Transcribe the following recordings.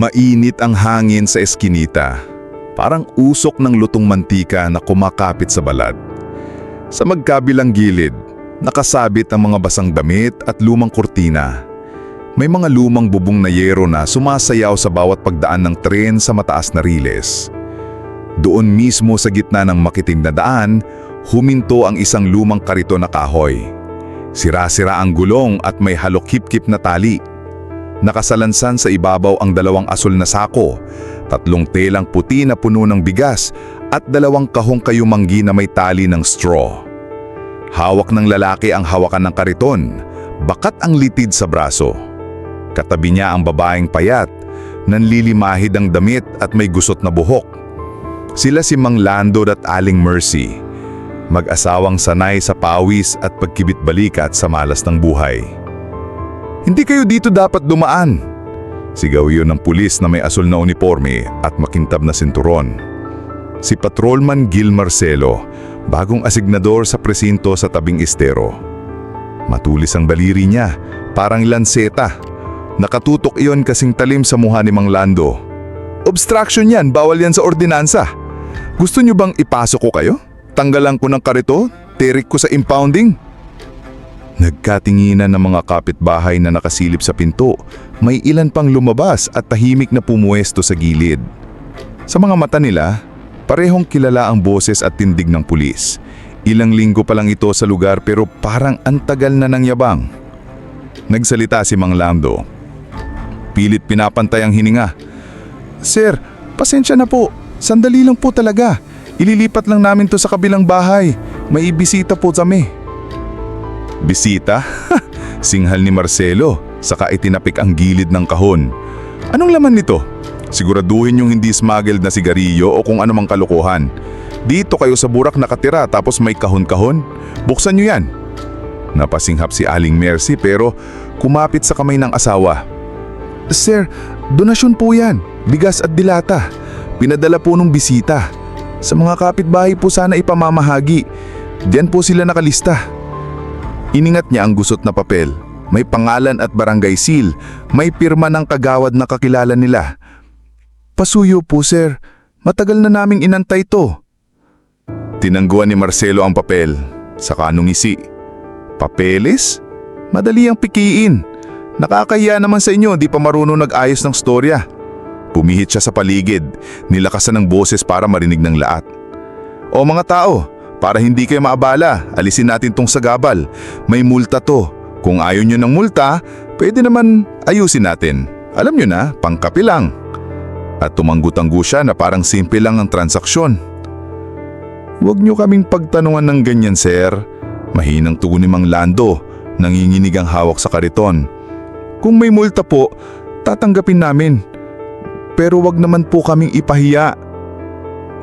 Mainit ang hangin sa eskinita. Parang usok ng lutong mantika na kumakapit sa balat. Sa magkabilang gilid, nakasabit ang mga basang damit at lumang kurtina. May mga lumang bubong na yero na sumasayaw sa bawat pagdaan ng tren sa mataas na riles. Doon mismo sa gitna ng makiting na daan, huminto ang isang lumang karito na kahoy. Sira-sira ang gulong at may halok-hip-kip na tali. Nakasalansan sa ibabaw ang dalawang asul na sako, tatlong telang puti na puno ng bigas at dalawang kahong kayumanggi na may tali ng straw. Hawak ng lalaki ang hawakan ng kariton, bakat ang litid sa braso. Katabi niya ang babaeng payat, nanlilimahid ang damit at may gusot na buhok. Sila si Mang Lando at Aling Mercy, mag-asawang sanay sa pawis at pagkibit balikat sa malas ng buhay. Hindi kayo dito dapat dumaan. Sigaw yun ng pulis na may asul na uniforme at makintab na sinturon. Si Patrolman Gil Marcelo, bagong asignador sa presinto sa tabing estero. Matulis ang baliri niya, parang lanseta. Nakatutok iyon kasing talim sa mukha ni Mang Lando. Obstruction yan, bawal yan sa ordinansa. Gusto niyo bang ipasok ko kayo? Tanggalan ko ng karito, tirik ko sa impounding. Nagkatinginan ng mga kapitbahay na nakasilip sa pinto, may ilan pang lumabas at tahimik na pumuesto sa gilid. Sa mga mata nila, parehong kilala ang boses at tindig ng pulis. Ilang linggo pa lang ito sa lugar pero parang antagal na ng yabang. Nagsalita si Mang Lando. Pilit pinapantay ang hininga. Sir, pasensya na po. Sandali lang po talaga. Ililipat lang namin to sa kabilang bahay. May ibisita po kami. Bisita? Singhal ni Marcelo, saka itinapik ang gilid ng kahon. Anong laman nito? Siguraduhin yung hindi smuggled na sigarilyo o kung anumang kalokohan. Dito kayo sa burak nakatira tapos may kahon-kahon. Buksan nyo yan. Napasinghap si Aling Mercy pero kumapit sa kamay ng asawa. Sir, donasyon po yan. Bigas at dilata. Pinadala po nung bisita. Sa mga kapitbahay po sana ipamamahagi. Diyan po sila nakalista. Iningat niya ang gusot na papel. May pangalan at barangay seal. May pirma ng kagawad na kakilala nila. Pasuyo po sir. Matagal na naming inantay to. Tinangguan ni Marcelo ang papel. Sa kanong isi. Papeles? Madali ang pikiin. Nakakahiya naman sa inyo, di pa marunong nag-ayos ng storya. Pumihit siya sa paligid, nilakasan ng boses para marinig ng lahat. O mga tao, para hindi kayo maabala, alisin natin tong sagabal. May multa to. Kung ayaw nyo ng multa, pwede naman ayusin natin. Alam nyo na, pangkapi lang. At tumanggu-tanggu siya na parang simple lang ang transaksyon. Huwag nyo kaming pagtanungan ng ganyan, sir. Mahinang tugon ni Mang Lando, nanginginig ang hawak sa kariton. Kung may multa po, tatanggapin namin. Pero wag naman po kaming ipahiya.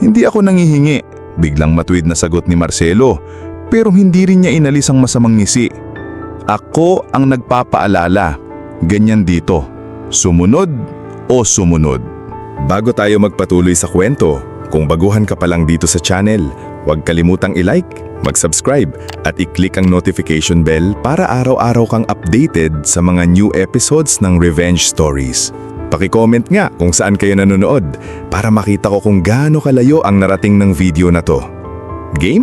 Hindi ako nangihingi, biglang matuwid na sagot ni Marcelo, pero hindi rin niya inalis ang masamang ngisi. Ako ang nagpapaalala, ganyan dito, sumunod o sumunod. Bago tayo magpatuloy sa kwento, kung baguhan ka pa lang dito sa channel, huwag kalimutang i-like, mag-subscribe at i-click ang notification bell para araw-araw kang updated sa mga new episodes ng Revenge Stories. Paki-comment nga kung saan kayo nanonood para makita ko kung gaano kalayo ang narating ng video na to. Game?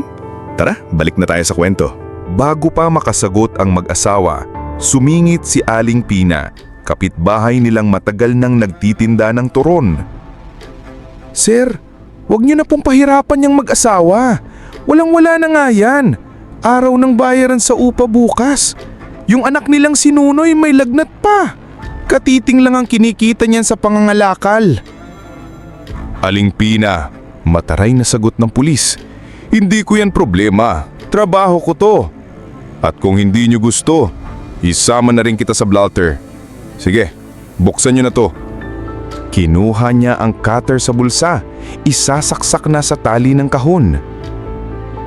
Tara, balik na tayo sa kwento. Bago pa makasagot ang mag-asawa, sumingit si Aling Pina, kapitbahay nilang matagal nang nagtitinda ng turon. Sir, wag niyo na pong pahirapan yung mag-asawa. Walang-wala na nga yan. Araw ng bayaran sa upa bukas. Yung anak nilang sinunoy may lagnat pa. Katiting lang ang kinikita niyan sa pangangalakal. Aling Pina, mataray na sagot ng pulis. Hindi ko yan problema. Trabaho ko to. At kung hindi niyo gusto, isama na rin kita sa blotter. Sige, buksan niyo na to. Kinuha niya ang cutter sa bulsa. Isasaksak na sa tali ng kahon.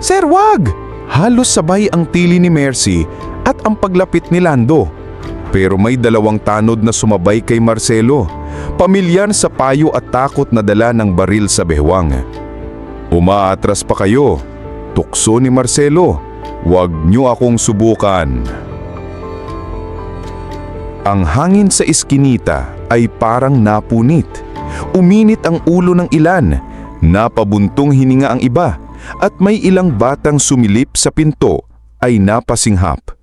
Sir, wag! Halos sabay ang tili ni Mercy at ang paglapit ni Lando. Pero may dalawang tanod na sumabay kay Marcelo. Pamilyar sa payo at takot na dala ng baril sa behwang. Umaatras pa kayo. Tukso ni Marcelo. Huwag niyo akong subukan. Ang hangin sa eskinita ay parang napunit. Uminit ang ulo ng ilan, napabuntong hininga ang iba, at may ilang batang sumilip sa pinto ay napasinghap.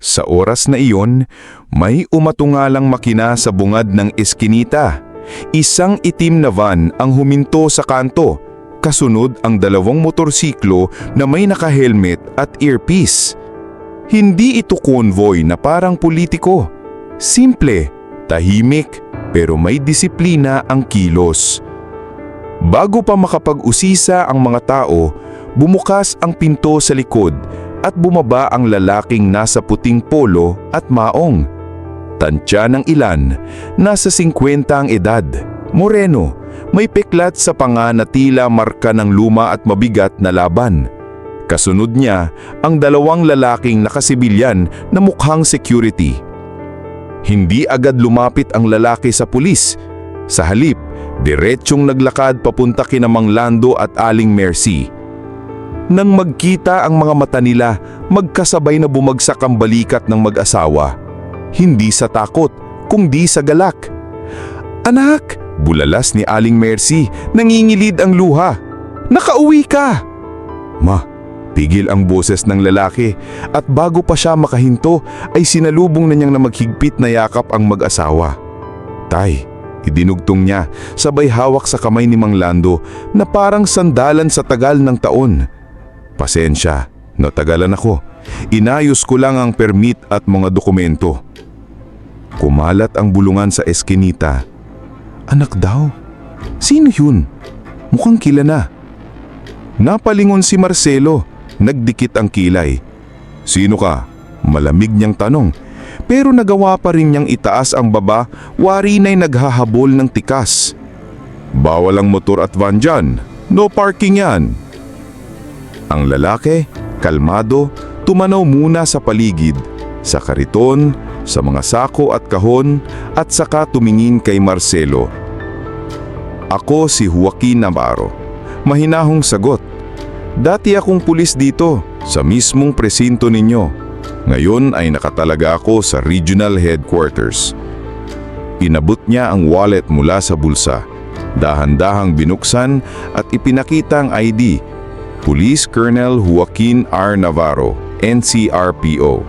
Sa oras na iyon, may umatungalang makina sa bungad ng eskinita. Isang itim na van ang huminto sa kanto. Kasunod ang dalawang motorsiklo na may naka-helmet at earpiece. Hindi ito convoy na parang politiko. Simple, tahimik, pero may disiplina ang kilos. Bago pa makapag-usisa ang mga tao, bumukas ang pinto sa likod at bumaba ang lalaking nasa puting polo at maong. Tantya ng ilan, nasa 50 ang edad. Moreno, may peklat sa panga na tila marka ng luma at mabigat na laban. Kasunod niya ang dalawang lalaking nakasibilyan na mukhang security. Hindi agad lumapit ang lalaki sa pulis. Sa halip, diretsyong naglakad papunta kina Mang Lando at Aling Mercy. Nang magkita ang mga mata nila, magkasabay na bumagsak ang balikat ng mag-asawa. Hindi sa takot, kundi sa galak. Anak! Bulalas ni Aling Mercy, nangingilid ang luha. Nakauwi ka! Ma, pigil ang boses ng lalaki at bago pa siya makahinto ay sinalubong na niyang na maghigpit na yakap ang mag-asawa. Tay, idinugtong niya sabay hawak sa kamay ni Mang Lando na parang sandalan sa tagal ng taon. Pasensya, natagalan ako. Inayos ko lang ang permit at mga dokumento. Kumalat ang bulungan sa eskinita. Anak daw? Sino yun? Mukhang kila na. Napalingon si Marcelo, nagdikit ang kilay. Sino ka? Malamig niyang tanong. Pero nagawa pa rin niyang itaas ang baba, wari na'y naghahabol ng tikas. Bawal ang motor at van dyan. No parking yan. Ang lalaki, kalmado, tumanaw muna sa paligid, sa kariton, sa mga sako at kahon, at saka tumingin kay Marcelo. Ako si Joaquin Navarro. Mahinahong sagot. Dati akong pulis dito, sa mismong presinto ninyo. Ngayon ay nakatalaga ako sa regional headquarters. Inabot niya ang wallet mula sa bulsa. Dahan-dahang binuksan at ipinakita ang ID. Police Colonel Joaquin R. Navarro, NCRPO.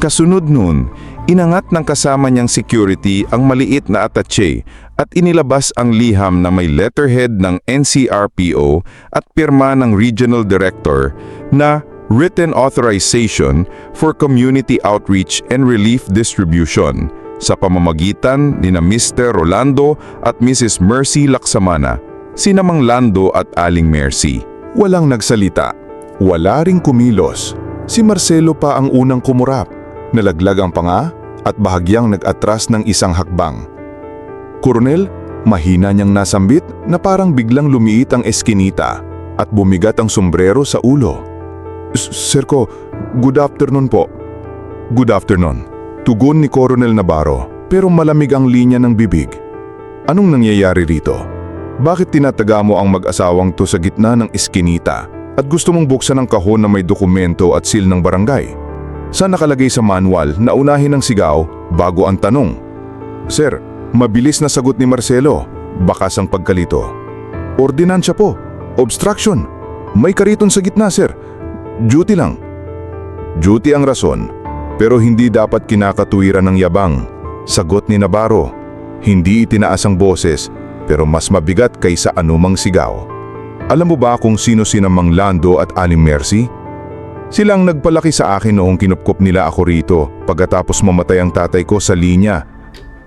Kasunod nun, inangat ng kasama niyang security ang maliit na attache at inilabas ang liham na may letterhead ng NCRPO at pirma ng Regional Director na Written Authorization for Community Outreach and Relief Distribution sa pamamagitan ni na Mr. Rolando at Mrs. Mercy Laksamana, sinamang Lando at Aling Mercy. Walang nagsalita, wala ring kumilos. Si Marcelo pa ang unang kumurap, nalaglag ang panga at bahagyang nag-atras ng isang hakbang. Koronel, mahina niyang nasambit na parang biglang lumiit ang eskinita at bumigat ang sombrero sa ulo. Sir ko, good afternoon po. Good afternoon. Tugon ni Coronel Navarro pero malamig ang linya ng bibig. Anong nangyayari rito? Bakit tinataga mo ang mag-asawang to sa gitna ng eskinita at gusto mong buksan ang kahon na may dokumento at seal ng barangay? Sa nakalagay sa manual na unahin ang sigaw bago ang tanong? Sir, mabilis na sagot ni Marcelo, bakas ang pagkalito. Ordinansya po, obstruction. May kariton sa gitna, sir. Duty lang. Duty ang rason, pero hindi dapat kinakatuwiran ng yabang. Sagot ni Navarro, hindi itinaas ang boses, pero mas mabigat kaysa anumang sigaw. Alam mo ba kung sino sinamang Lando at Aling Mercy? Silang nagpalaki sa akin noong kinupkop nila ako rito pagkatapos mamatay ang tatay ko sa linya.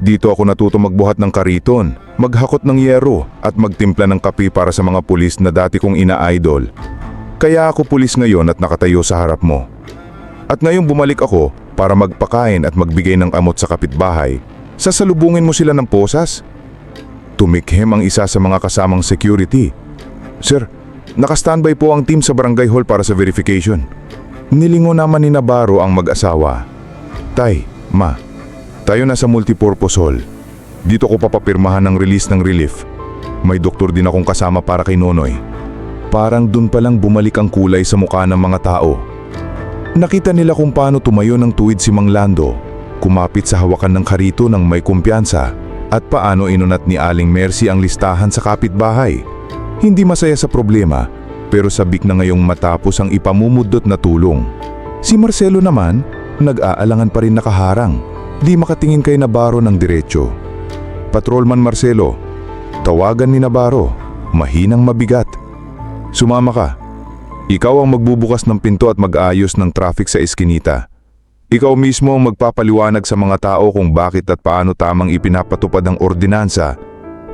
Dito ako natuto magbuhat ng kariton, maghakot ng yero at magtimpla ng kape para sa mga pulis na dati kong ina-idol. Kaya ako pulis ngayon at nakatayo sa harap mo. At ngayong bumalik ako para magpakain at magbigay ng amot sa kapitbahay, sasalubungin mo sila ng posas? Tumikhim ang isa sa mga kasamang security. Sir, naka-standby po ang team sa barangay hall para sa verification. Nilingo naman ni Navarro ang mag-asawa. Tay, ma, tayo na sa multipurpose hall. Dito ko papapirmahan ng release ng relief. May doktor din akong kasama para kay Nonoy. Parang dun palang bumalik ang kulay sa mukha ng mga tao. Nakita nila kung paano tumayo ng tuwid si Mang Lando. kumapit sa hawakan ng karito ng may kumpiyansa at paano inunat ni Aling Mercy ang listahan sa kapitbahay. Hindi masaya sa problema pero sabik na ngayong matapos ang ipamumudot na tulong. Si Marcelo naman, nag-aalangan pa rin nakaharang. Di makatingin kay Navarro ng diretsyo. Patrolman Marcelo, tawagan ni Navarro, mahinang mabigat. Sumama ka. Ikaw ang magbubukas ng pinto at mag-aayos ng traffic sa eskinita. Ikaw mismo ang magpapaliwanag sa mga tao kung bakit at paano tamang ipinapatupad ang ordinansa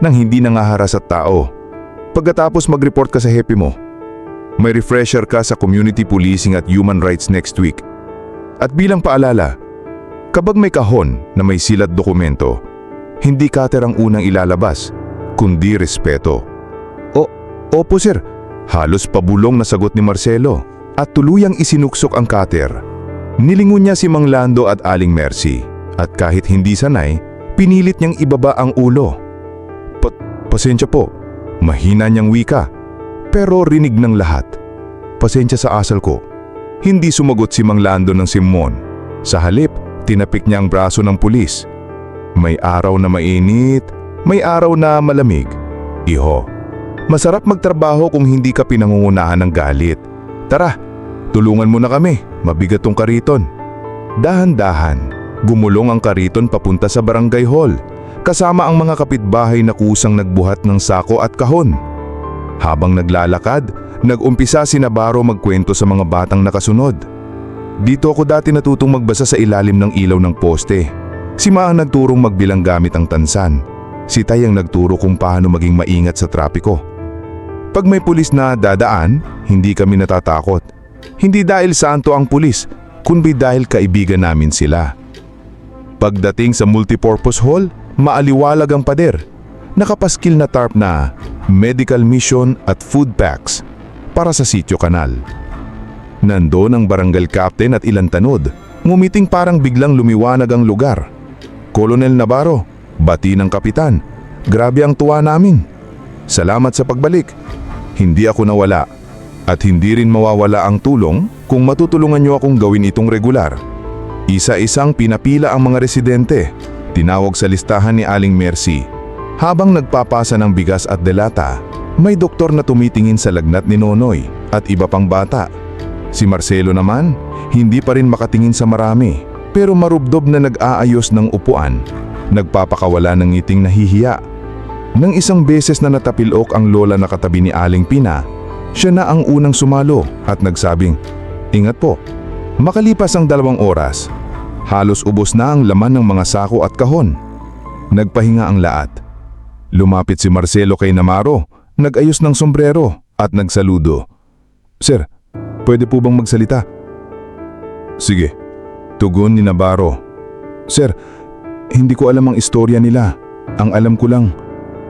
nang hindi nangaharas at tao. Pagkatapos mag-report ka sa happy mo. May refresher ka sa community policing at human rights next week. At bilang paalala, kapag may kahon na may silat dokumento, hindi cutter ang unang ilalabas, kundi respeto. O, opo sir, halos pabulong na sagot ni Marcelo at tuluyang isinuksok ang cutter. Nilingon niya si Mang Lando at Aling Mercy at kahit hindi sanay, pinilit niyang ibaba ang ulo. Pa pasensya po, mahina niyang wika, pero rinig ng lahat. Pasensya sa asal ko. Hindi sumagot si Mang Lando ng Simon. Sa halip, tinapik niya ang braso ng pulis. May araw na mainit, may araw na malamig. Iho, masarap magtrabaho kung hindi ka pinangungunahan ng galit. Tara, tulungan mo na kami, mabigat tong kariton. Dahan-dahan, gumulong ang kariton papunta sa barangay hall, kasama ang mga kapitbahay na kusang nagbuhat ng sako at kahon. Habang naglalakad, nag-umpisa si Navarro magkwento sa mga batang nakasunod. Dito ako dati natutong magbasa sa ilalim ng ilaw ng poste. Si Ma ang nagturong magbilang gamit ang tansan. Si Tay ang nagturo kung paano maging maingat sa trapiko. Pag may pulis na dadaan, hindi kami natatakot. Hindi dahil santo ang pulis, kundi dahil kaibigan namin sila. Pagdating sa multipurpose hall, maaliwalag ang pader. Nakapaskil na tarp na medical mission at food packs para sa sityo kanal. Nandoon ang barangay captain at ilang tanod. Ngumiting parang biglang lumiwanag ang lugar. Colonel Navarro, bati ng kapitan. Grabe ang tuwa namin. Salamat sa pagbalik. Hindi ako nawala. At hindi rin mawawala ang tulong kung matutulungan niyo akong gawin itong regular. Isa-isang pinapila ang mga residente. Tinawag sa listahan ni Aling Mercy. Habang nagpapasa ng bigas at delata, may doktor na tumitingin sa lagnat ni Nonoy at iba pang bata. Si Marcelo naman, hindi pa rin makatingin sa marami, pero marubdob na nag-aayos ng upuan. Nagpapakawala ng ngiting nahihiya. Nang isang beses na natapilok ang lola na katabi ni Aling Pina, siya na ang unang sumalo at nagsabing, Ingat po. Makalipas ang dalawang oras, halos ubos na ang laman ng mga sako at kahon. Nagpahinga ang lahat. Lumapit si Marcelo kay Namaro, nag-ayos ng sombrero at nagsaludo. Sir, pwede po bang magsalita? Sige, tugon ni Navarro. Sir, hindi ko alam ang istorya nila. Ang alam ko lang,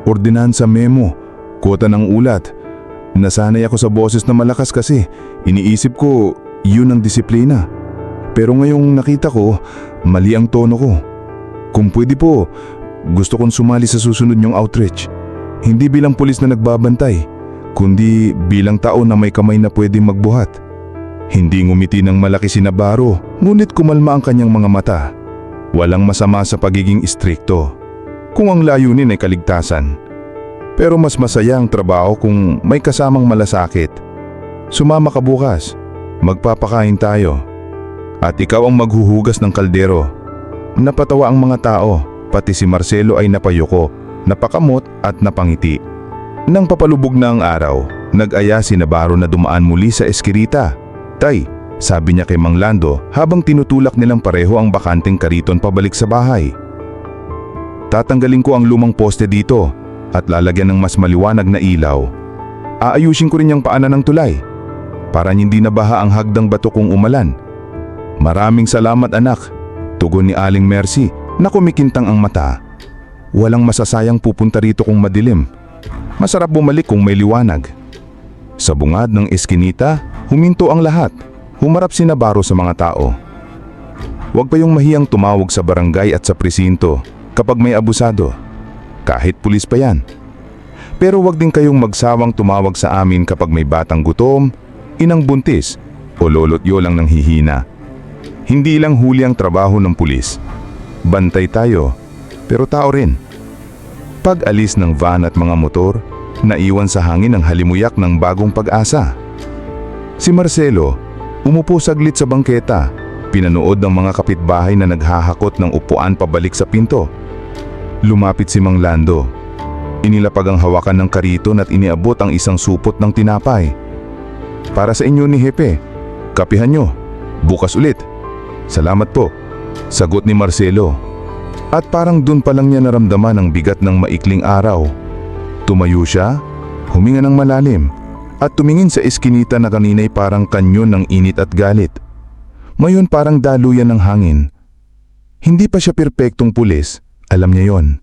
ordinansa memo, kota ng ulat. Nasanay ako sa boses na malakas kasi iniisip ko yun ang disiplina. Pero ngayong nakita ko, mali ang tono ko. Kung pwede po, gusto kong sumali sa susunod niyong outreach. Hindi bilang pulis na nagbabantay, kundi bilang tao na may kamay na pwedeng magbuhat. Hindi ngumiti ng malaki si Navarro, ngunit kumalma ang kanyang mga mata. Walang masama sa pagiging istrikto, kung ang layunin ay kaligtasan. Pero mas masaya ang trabaho kung may kasamang malasakit. Sumama ka bukas, magpapakain tayo. At ikaw ang maghuhugas ng kaldero. Napatawa ang mga tao, pati si Marcelo ay napayuko, napakamot at napangiti. Nang papalubog na ang araw, nag-aya si Navarro na dumaan muli sa eskirita. Tay, sabi niya kay Mang Lando habang tinutulak nilang pareho ang bakanteng kariton pabalik sa bahay. Tatanggalin ko ang lumang poste dito at lalagyan ng mas maliwanag na ilaw. Aayusin ko rin yung paanan ng tulay para hindi nabaha ang hagdang bato kung umalan. Maraming salamat anak, tugon ni Aling Mercy na kumikintang ang mata. Walang masasayang pupunta rito kung madilim. Masarap bumalik kung may liwanag. Sa bungad ng eskinita, huminto ang lahat. Humarap si Navarro sa mga tao. Huwag pa yung mahiyang tumawag sa barangay at sa presinto kapag may abusado. Kahit pulis pa yan. Pero huwag din kayong magsawang tumawag sa amin kapag may batang gutom, inang buntis o lolo't yolang ng hihina. Hindi lang huli ang trabaho ng pulis. bantay tayo, pero tao rin. Pag alis ng van at mga motor, naiwan sa hangin ang halimuyak ng bagong pag-asa. Si Marcelo, umupo saglit sa bangketa, pinanood ng mga kapitbahay na naghahakot ng upuan pabalik sa pinto. Lumapit si Mang Lando. Inilapag ang hawakan ng kariton at iniabot ang isang supot ng tinapay. Para sa inyo ni Hepe, kapihan nyo. Bukas ulit. Salamat po. Sagot ni Marcelo. At parang dun pa lang niya naramdaman ang bigat ng maikling araw. Tumayo siya, huminga ng malalim, at tumingin sa eskinita na kanina'y parang kanyon ng init at galit. Mayon parang daluyan ng hangin. Hindi pa siya perpektong pulis, alam niya yon.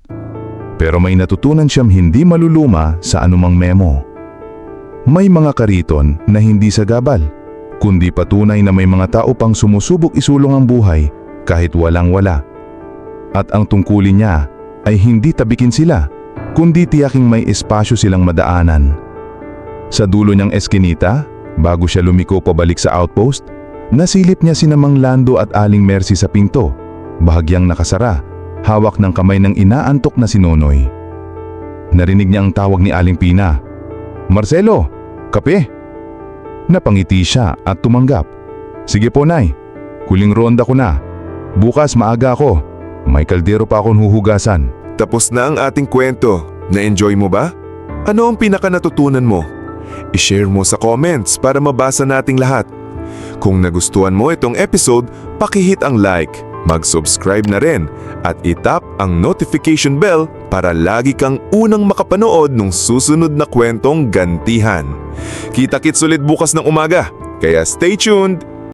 Pero may natutunan siyang hindi maluluma sa anumang memo. May mga kariton na hindi sagabal, kundi patunay na may mga tao pang sumusubok isulong ang buhay kahit walang-wala. At ang tungkulin niya ay hindi tabikin sila, kundi tiyaking may espasyo silang madaanan. Sa dulo niyang eskinita, bago siya lumiko pabalik sa outpost, nasilip niya si Namang Lando at Aling Mercy sa pinto, bahagyang nakasara, hawak ng kamay ng inaantok na si Nonoy. Narinig niya ang tawag ni Aling Pina. Marcelo, kape! Napangiti siya at tumanggap. Sige po, Nay. Huling ronda ko na. Bukas maaga ako. May kaldero pa akong huhugasan. Tapos na ang ating kwento. Na-enjoy mo ba? Ano ang pinaka natutunan mo? I-share mo sa comments para mabasa nating lahat. Kung nagustuhan mo itong episode, pakihit ang like, mag-subscribe na rin, at itap ang notification bell para lagi kang unang makapanood ng susunod na kwentong gantihan. Kita-kits ulit bukas ng umaga, kaya stay tuned!